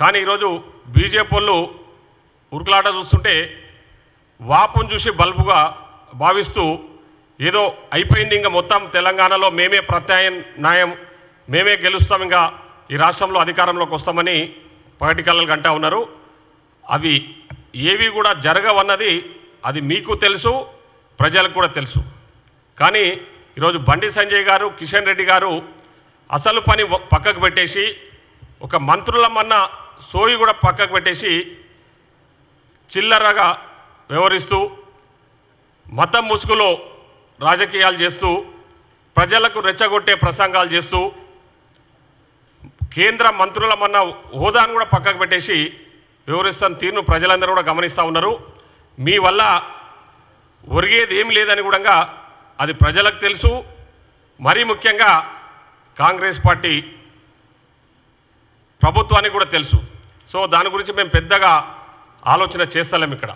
కానీ ఈరోజు బీజేపీ వాళ్ళు ఉరుకులాట చూస్తుంటే వాపును చూసి బల్బుగా భావిస్తూ ఏదో అయిపోయింది ఇంకా మొత్తం తెలంగాణలో మేమే ప్రత్యామ్నాయం మేమే గెలుస్తాం ఇంకా ఈ రాష్ట్రంలో అధికారంలోకి వస్తామని పగటి కళ్ళలు కంటా ఉన్నారు. అవి ఏవి కూడా జరగవన్నది అది మీకు తెలుసు ప్రజలకు కూడా తెలుసు. కానీ ఈరోజు బండి సంజయ్ గారు కిషన్ రెడ్డి గారు అసలు పని పక్కకు పెట్టేసి ఒక మంత్రులమన్న సోయి కూడా పక్కకు పెట్టేసి చిల్లరగా వ్యవహరిస్తూ మతం ముసుగులో రాజకీయాలు చేస్తూ ప్రజలకు రెచ్చగొట్టే ప్రసంగాలు చేస్తూ కేంద్ర మంత్రులమన్న హోదాను కూడా పక్కకు పెట్టేసి వివరిస్తున్న తీరును ప్రజలందరూ కూడా గమనిస్తూ ఉన్నారు. మీ వల్ల ఒరిగేది ఏమి లేదని కూడా అది ప్రజలకు తెలుసు. మరీ ముఖ్యంగా కాంగ్రెస్ పార్టీ ప్రభుత్వానికి కూడా తెలుసు. సో దాని గురించి మేము పెద్దగా ఆలోచన చేస్తలేం ఇక్కడ.